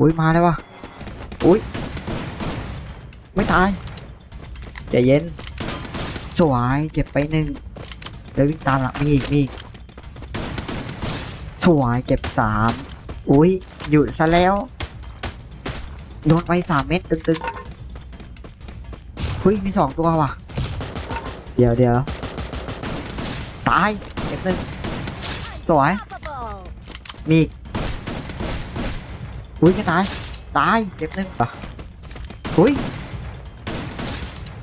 อุ้ยมาเลยวะอุ้ยไม่ตายใจเย็นสวยเก็บไปหนึ่งแล้ววิ่งตามหลังมีอีกมีอีกสวยเก็บสามอุ้ยหยุดซะแล้วโดนไปสามเม็ดตึงๆเฮ้ยมีสองตัวว่ะ เดี๋ยวเดี๋ยวตายเก็บหนึ่งสวยมีอีก อุ้ยไม่ตาย ตาย เก็บหนึ่งปะอุ้ย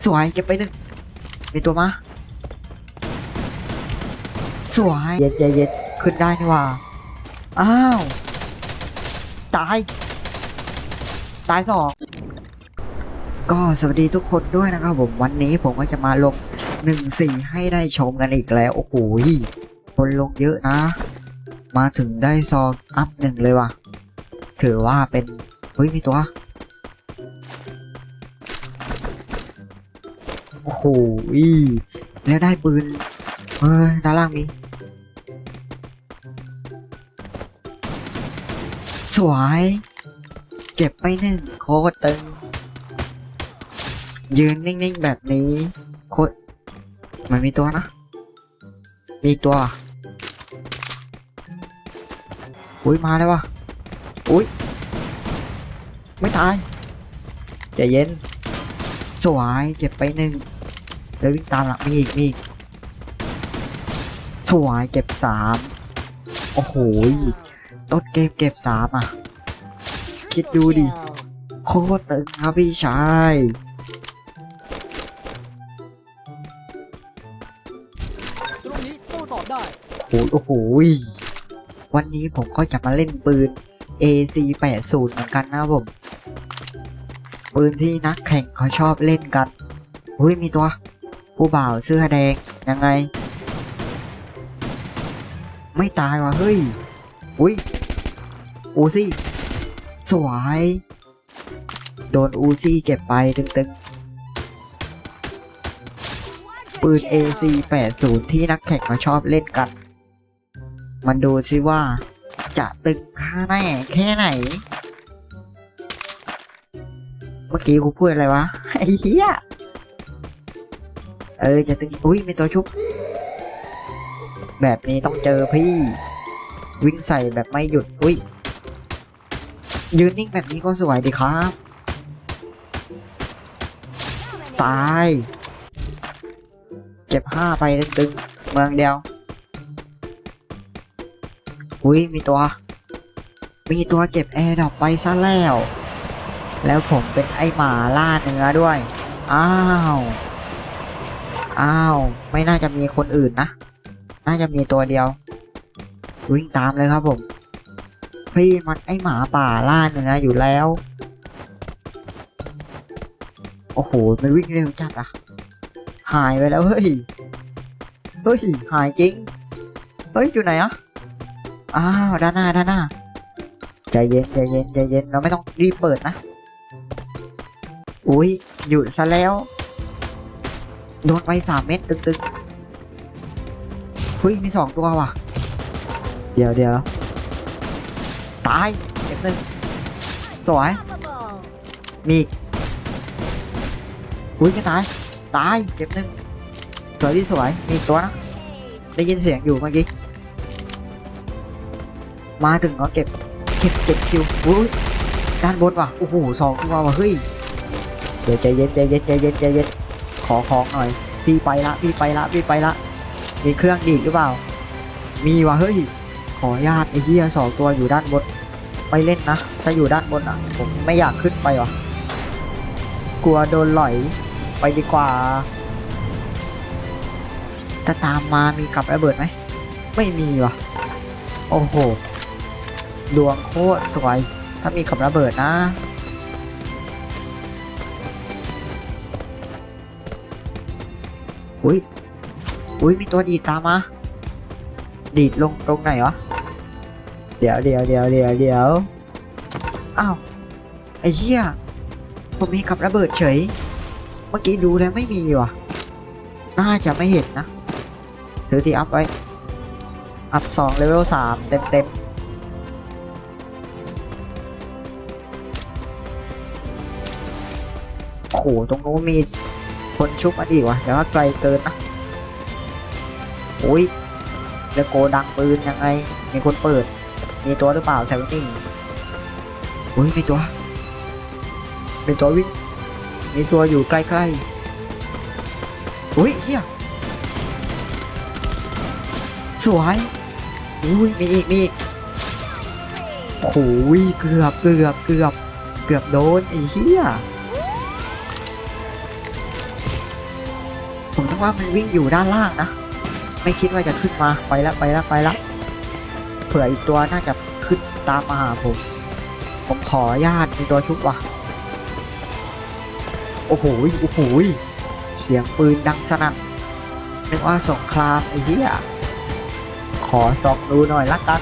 สวย เก็บไปหนึ่งมีตัวมา สวย เย็นเย็นเย็นขึ้นได้นี่หว่า อ้าว ตาย ตายสองก็สวัสดีทุกคนด้วยนะครับผมวันนี้ผมก็จะมาลงหนึ่งสี่ให้ได้ชมกันอีกแล้ว โอ้โหคนลงเยอะนะ มาถึงได้ซองอัพหนึ่งเลยว่ะ ถือว่าเป็นเฮ้ยมีตัวโอ้โหอีแล้วได้ปืนเฮ้ยด้านล่างมีสวย เก็บไปหนึ่งโคตรตึง ยืนนิ่งๆแบบนี้ โคตรมันมีตัวนะ มีตัวอุ้ยมาเลยวะอุ้ย ไม่ตายใจเย็น สวยเก็บไปหนึ่งแล้ววิ่งตามหลังมีอีกมีอีกสวยเก็บสามโอ้โหต้นเกมเก็บสามอะ คิดดูดิ Kill. โคตรตึงครับพี่ชายตรงนี้โต้ตอบได้โอ้โหโอ้โหยวันนี้ผมก็จะมาเล่นปืน AC 80 เหมือนกันนะครับผม ปืนที่นักแข่งเขาชอบเล่นกันอุ้ยมีตัว ผู้บ่าวเสื้อแดงยังไง ไม่ตายว่ะเฮ้ยอุ้ยอูซี่สวย โดนอูซี่เก็บไปตึงๆ ปืน AC 80 ที่นักแข่งเขาชอบเล่นกัน มันดูสิว่าจะตึงค่าแน่แค่ไหน มื่อกี้กูพูดอะไรวะ ไอ้เหี้ย เออจะตึงอุ้ยมีตัวชุบ แบบนี้ต้องเจอพี่ วิ่งใส่แบบไม่หยุด อุ้ย ยืนนิ่งแบบนี้ก็สวยดีครับ ตาย เก็บห้าไปตึงเมืองเดียว อุ้ยมีตัว มีตัวเก็บแอร์ดอปไปซะแล้ว แล้วผมเป็นไอหมาล่าเนื้อด้วย อ้าว อ้าว ไม่น่าจะมีคนอื่นนะ น่าจะมีตัวเดียว วิ่งตามเลยครับผม พี่มันไอหมาป่าล่าเนื้ออยู่แล้ว โอ้โห มันวิ่งเร็วจัดอะหายไปแล้วเฮ้ย เฮ้ย หายจริง เฮ้ย อยู่ไหนอะอ้าว ด้านหน้า ด้านหน้า ใจเย็น ใจเย็น ใจเย็น เราไม่ต้องรีบเปิดนะ อุ้ยหยุดซะแล้ว โดนไปสามเม็ดตึกๆเฮ้ยมีสองตัวว่ะ เดี๋ยวเดี๋ยวตายเก็บหนึ่งสวย มีอุ้ยไม่ตาย ตายเก็บหนึ่งสวยที่สวย มีตัวนะได้ยินเสียงอยู่เมื่อกี้ มาถึงก็เก็บ เก็บเจ็ดคิวอุ้ยด้านบนว่ะ โอ้โหสองตัวว่ะเฮ้ย เดี๋ยวใจเย็นใจเย็นใจเย็นใจเย็นขอของหน่อย พี่ไปละพี่ไปละพี่ไปละ มีเครื่องดีดหรือเปล่า มีวะเฮ้ย ขออนุญาตไอ้เหี้ยสองตัวอยู่ด้านบน ไปเล่นนะ ถ้าอยู่ด้านบนอะ ผมไม่อยากขึ้นไปวะกลัวโดนหลอยไปดีกว่าถ้าตามมามีกับระเบิดไหม ไม่มีวะโอ้โห ดวงโคตรสวย ถ้ามีกับระเบิดนะ อุ้ย อุ้ยมีตัวดีดตามมา ดีดลงตรงไหนวะ เดี๋ยวเดี๋ยวเดี๋ยวเดี๋ยวเดี๋ยวอ้าว ไอ้เหี้ย ผมมีกับระเบิดเฉย เมื่อกี้ดูแล้วไม่มีว่ะ น่าจะไม่เห็นนะ ถือที่อัพไว้ อัพสองเลเวลสามเต็มเต็มโอ้โห ตรงนู้นมี คนชุบมาดีกวะแต่ว่าไกลเกินนะโอ้ยแล้วโกดังปืนยังไง มีคนเปิด มีตัวหรือเปล่าแถวนี้โอ้ยมีตัวมีตัววิ่งมีตัวอยู่ใกล้ๆอุ้ยเฮียสวยอุ้ยมีอีกมีอีกโอ้ยเกือบเกือบเกือบเกือบโดนไอ้เหี้ย ผมนึกว่ามันวิ่งอยู่ด้านล่างนะ ไม่คิดว่าจะขึ้นมาไปแล้วไปแล้วไปแล้วเผื่ออีกตัวน่าจะขึ้นตามมาหาผม ผมขอญาตมีตัวชุบว่ะ โอ้โหโอ้โหเสียงปืนดังสนั่นนึกว่าสงครามไอ้เหี้ยขอสองดูหน่อยละกัน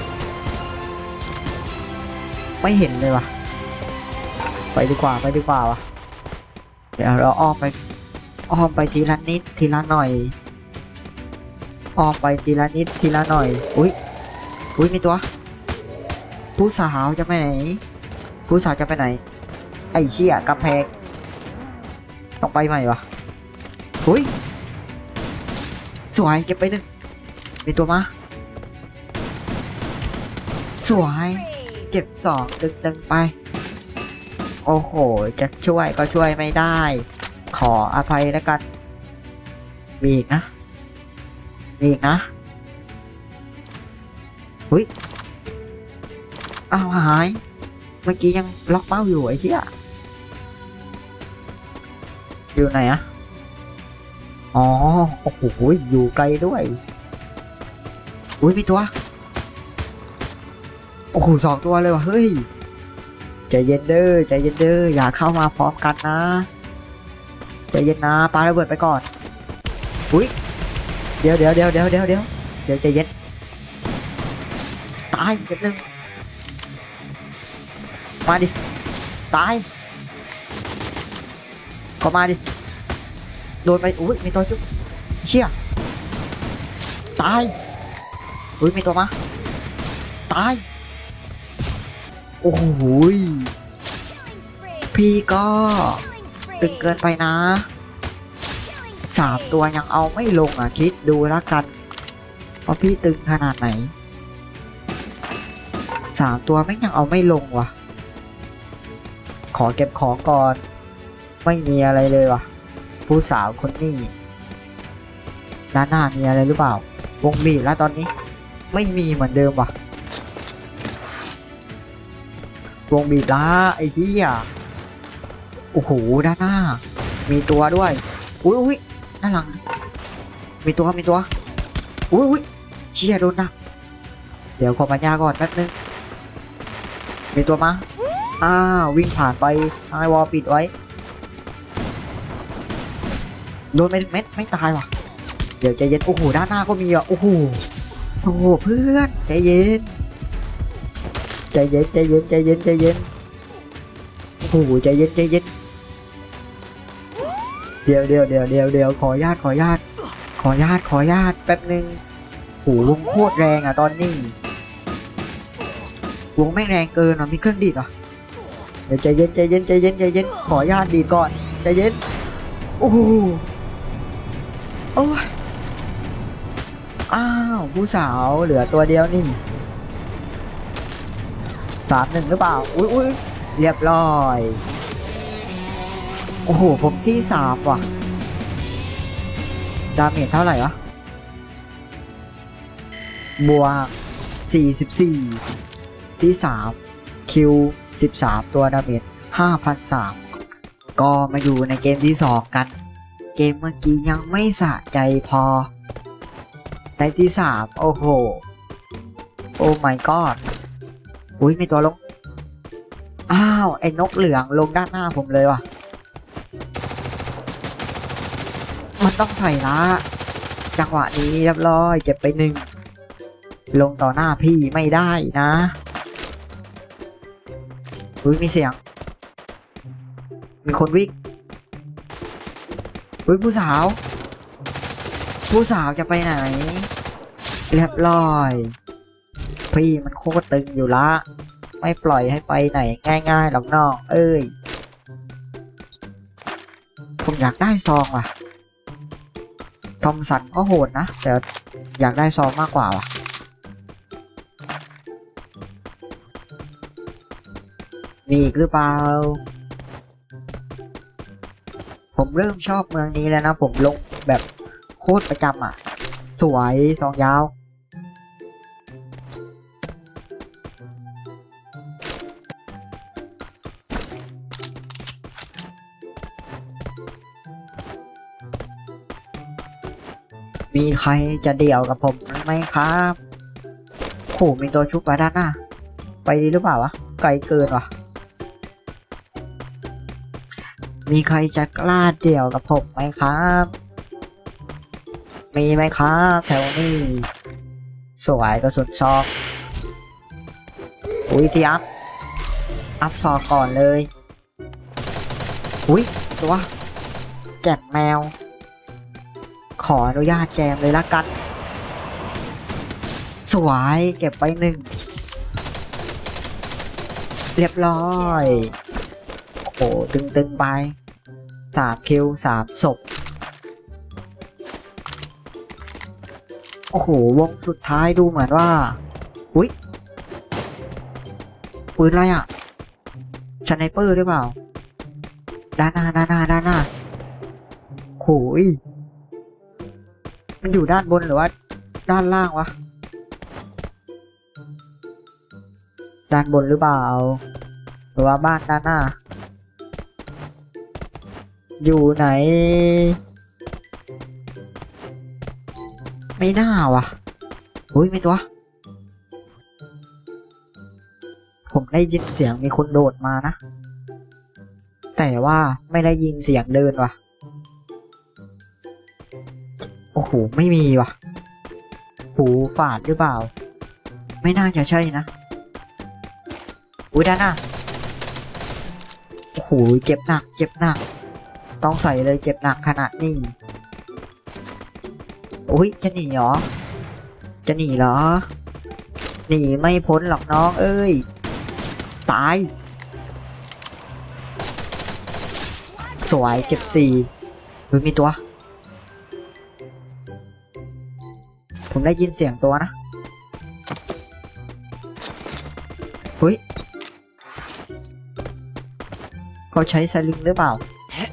ไม่เห็นเลยว่ะ ไปดีกว่าไปดีกว่าวะเดี๋ยวเราอ้อมไป อ้อมไปทีละนิดทีละหน่อยอ้อมไปทีละนิดทีละหน่อย อุ้ยอุ้ยมีตัว ผู้สาวจะไปไหน ผู้สาวจะไปไหน ไอ้เชี่ยกำแพงต้องไปใหม่วะอุ้ยสวยเก็บไปหนึ่งมีตัวมาสวยเก็บสองตึงๆไป โอ้โห จะช่วยก็ช่วยไม่ได้ ขออภัยแล้วกัน มีอีกนะ มีอีกนะหุยอ้าวหาย เมื่อกี้ยังล็อกเป้าอยู่ไอ้เหี้ยอยู่ไหนอะอ๋อ โอ้โห อยู่ไกลด้วย อุ้ยมีตัว โอ้โหสองตัวเลยว่ะ เฮ้ย ใจเย็นเด้อ ใจเย็นเด้อ อย่าเข้ามาพร้อมกันนะ ใจเย็นนะปาระเบิดไปก่อน อุ้ย เดี๋ยวเดี๋ยวเดี๋ยวเดี๋ยวเดี๋ยวเดี๋ยวเดี๋ยวใจเย็น ตายเก็บหนึ่งมาดิ ตาย ก็มาดิ โดนไป อุ้ย มีตัวจุ๊บเชี่ย ตาย อุ้ย มีตัวมา ตาย โอ้โหพี่ก็ ตึงเกินไปนะสามตัวยังเอาไม่ลงอะคิดดูแล้วกันว่าพี่ตึงขนาดไหนสามตัวไม่งยังเอาไม่ลงวะขอเก็บของก่อน ไม่มีอะไรเลยว่ะ ผู้สาวคนนี้ด้านหน้ามีอะไรหรือเปล่า วงบีบแล้วตอนนี้ ไม่มีเหมือนเดิมว่ะ วงบีบล้าไอ้เหี้ย โอ้โหด้านหน้า มีตัวด้วย อุ้ยอุ้ยด้านหลัง มีตัวมีตัว อุ้ยอุ้ยเชี่ยโดนดักเดี๋ยวขอปัญญาก่อนแป๊บนึง มีตัวมาอ้าววิ่งผ่านไปทางไอวอลปิดไว้ โดนไปเม็ดไม่ตายว่ะ เดี๋ยวใจเย็น โอ้โห ด้านหน้าก็มีอะ โอ้โหโอ้โหเพื่อนใจเย็น ใจเย็นใจเย็นใจเย็นใจเย็นโอ้โหใจเย็นใจเย็น เดี๋ยวเดี๋ยวเดี๋ยวเดี๋ยวเดี๋ยวขอญาตขอญาตขอญาตขอญาตแป๊บนึงโอ้โหวงโคตรแรงอะตอนนี้วงแม่งแรงเกินอะมีเครื่องดีดอะเดี๋ยวใจเย็นใจเย็นใจเย็นใจเย็นขอญาตดีดก่อนใจเย็นโอ้โหโอ้อ้าวผู้สาวเหลือตัวเดียวนี่สามหนึ่งหรือเปล่าอุ้ยอุ้ยเรียบร้อย อ้โห ผมที่สามว่ะ ดาเมจเท่าไหร่วะ บวกสี่สิบสี่ที่สามคิวสิบสามตัวดาเมจห้าพันสามก็มาอยู่ในเกมที่สองกัน เกมเมื่อกี้ยังไม่สะใจพอในที่สามโอ้โห โอ้ my god อุ้ยมีตัวลง อ้าว ไอ้นกเหลืองลงด้านหน้าผมเลยว่ะ มันต้องใส่ละจังหวะนี้เรียบร้อยเก็บไปหนึ่งลงต่อหน้าพี่ไม่ได้นะอุ้ยมีเสียง มีคนวิ่งอุ้ยผู้สาว ผู้สาวจะไปไหน เรียบร้อย พี่มันโคตรตึงอยู่ละ ไม่ปล่อยให้ไปไหนง่ายๆหรอกน้อง เอ้ย ผมอยากได้ซองว่ะ ทอมสันก็โหดนะ แต่อยากได้ซองมากกว่าว่ะมีอีกหรือเปล่า ผมเริ่มชอบเมืองนี้แล้วนะ ผมลงแบบโคตรประจำอะ สวยซองยาว มีใครจะเดี่ยวกับผมไหมครับโหมีตัวชุบมาด้านหน้า ไปดีหรือเปล่าวะ ไกลเกินวะมีใครจะกล้าเดี่ยวกับผมไหมครับ มีไหมครับแถวนี้ สวยกระสุนซอกอุ้ยที่อัพ อัพซอกก่อนเลย อุ้ยตัวแจ็บแมว ขออนุญาตแจมเลยละกัน สวยเก็บไปหนึ่ง เรียบร้อย โอ้โห ตึงๆไปสามคิวสามศพโอ้โห วงสุดท้ายดูเหมือนว่า อุ้ยปืนอะไรอะชไนเปอร์หรือเปล่า ด้านหน้า ด้านหน้า ด้านหน้าโหย มันอยู่ด้านบนหรือว่า ด้านล่างวะ ด้านบนหรือเปล่า หรือว่าบ้านด้านหน้า อยู่ไหน ไม่น่าวะอุ้ยไม่ตัว ผมได้ยินเสียงมีคนโดดมานะ แต่ว่าไม่ได้ยินเสียงเดินวะ หูไม่มีว่ะหูฝาดหรือเปล่า ไม่น่าจะใช่นะอุ้ยด้านหน้าโอ้โหเจ็บหนัก เจ็บหนัก ต้องใส่เลยเจ็บหนักขนาดนี้อุ้ยจะหนีเหรอ จะหนีเหรอ หนีไม่พ้นหรอกน้องเอ้ย ตาย สวยเก็บสี่มีตัว ผมได้ยินเสียงตัวนะเฮ้ยเขาใช้สลิงหรือเปล่า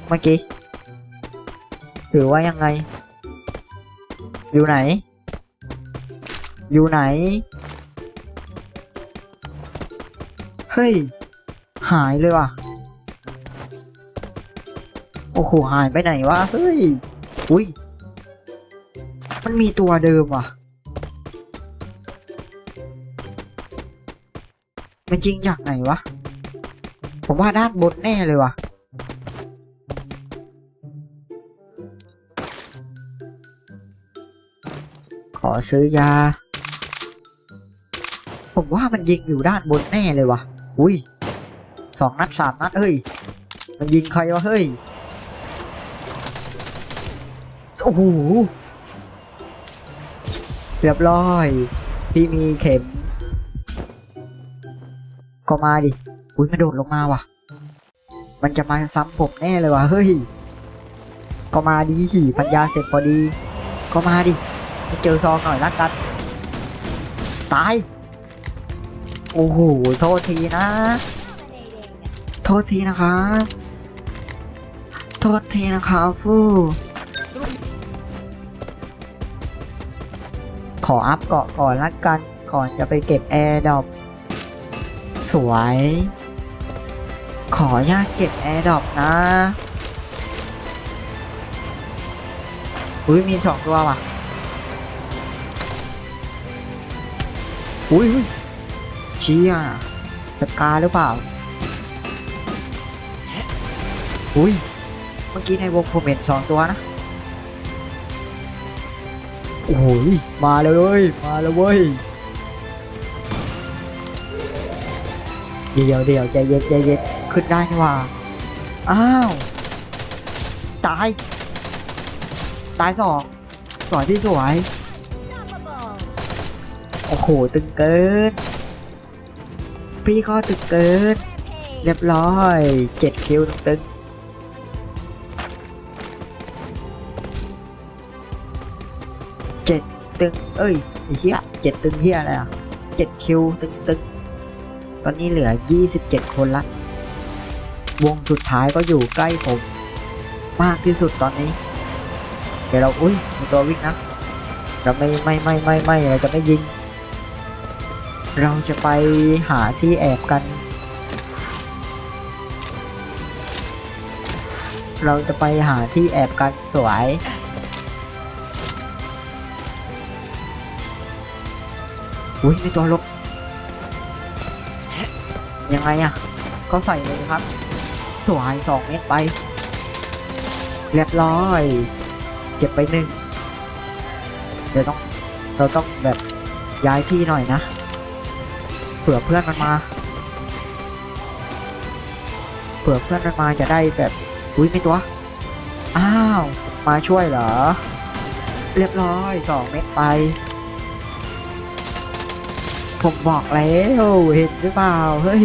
เมื่อกี้ หรือว่ายังไง อยู่ไหน อยู่ไหน เฮ้ย หายเลยว่ะ โอ้โห หายไปไหนวะ เฮ้ย อุ้ย มันมีตัวเดิมว่ะ มันจริงจากไหนวะ ผมว่าด้านบนแน่เลยว่ะ ขอซื้อยา ผมว่ามันยิงอยู่ด้านบนแน่เลยว่ะ อุ้ยสองนัดสามนัดเฮ้ย มันยิงใครวะเฮ้ย โอ้โห เรียบร้อย พี่มีเข็ม ก็มาดิ อุ้ยมันโดดลงมาว่ะ มันจะมาซ้ำผมแน่เลยว่ะ เฮ้ย ก็มาดีสิพัญญาเสร็จพอดี ก็มาดิเจอซองหน่อยละกัน ตาย โอ้โห โทษทีนะ โทษทีนะครับ โทษทีนะครับฟู ขออัพเกาะก่อนละกัน ก่อนจะไปเก็บแอร์ดอปสวย ขออนุญาตเก็บแอร์ดอปนะ อุ้ยมีสองตัวว่ะอุ้ยอุ้ยเชี่ยสกาหรือเปล่า อุ้ย เมื่อกี้ในวงผมเห็นสองตัวนะ โอ้โหมาแล้วเว้ย มาแล้วเว้ย เดี๋ยวเดี๋ยวใจเย็นใจเย็นขึ้นได้นี่ว่า อ้าว ตาย ตายสองสวยที่สวย โอ้โห ตึงเกิน พี่ก็ตึงเกิน เรียบร้อยเจ็ดคิวตึง ตึงเอ้ยไอ้เหี้ยเจ็ดตึงเหี้ยอะไรอะเจ็ดคิวตึงตึงตอนนี้เหลือยี่สิบเจ็ดคนละ วงสุดท้ายก็อยู่ใกล้ผม มากที่สุดตอนนี้ เดี๋ยวเราอุ้ยมีตัววิ่งนะเราไม่ไม่ไม่ไม่ไม่เราจะไม่ยิง เราจะไปหาที่แอบกัน เราจะไปหาที่แอบกันสวย อุ้ยมีตัวลบยังไงอะก็ใส่เลยครับ สวยสองเมตรไป เรียบร้อย เก็บไปหนึ่งเดี๋ยวต้องเราต้องแบบย้ายที่หน่อยนะเผื่อเพื่อนมันมาเผื่อเพื่อนมันมาจะได้แบบอุ้ยไม่ตัว อ้าว มาช่วยเหรอ เรียบร้อยสองเม็ดไป ผมบอกแล้วเห็นหรือเปล่าเฮ้ย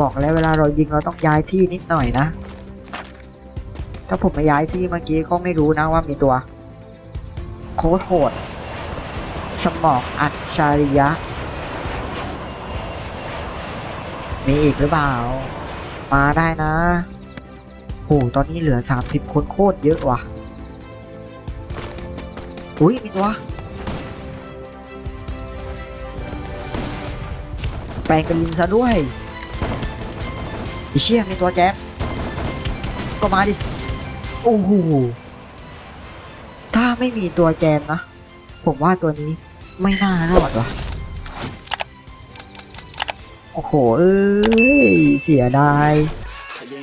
บอกแล้วเวลาเรายิงเราต้องย้ายที่นิดหน่อยนะ ถ้าผมไม่ย้ายที่เมื่อกี้ก็ไม่รู้นะว่ามีตัว โคตรโหด สมองอัจฉริยะ มีอีกหรือเปล่า มาได้นะโหตอนนี้เหลือ 30 คนโคตรเยอะว่ะ อุ้ยมีตัว แปลงเป็นลิงซะด้วยไอเชี่ยมีตัวแจ๊บก็มาดิ โอ้โห ถ้าไม่มีตัวแจมนะ ผมว่าตัวนี้ไม่น่ารอดว่ะ โอ้โห เอ้ย เสียดาย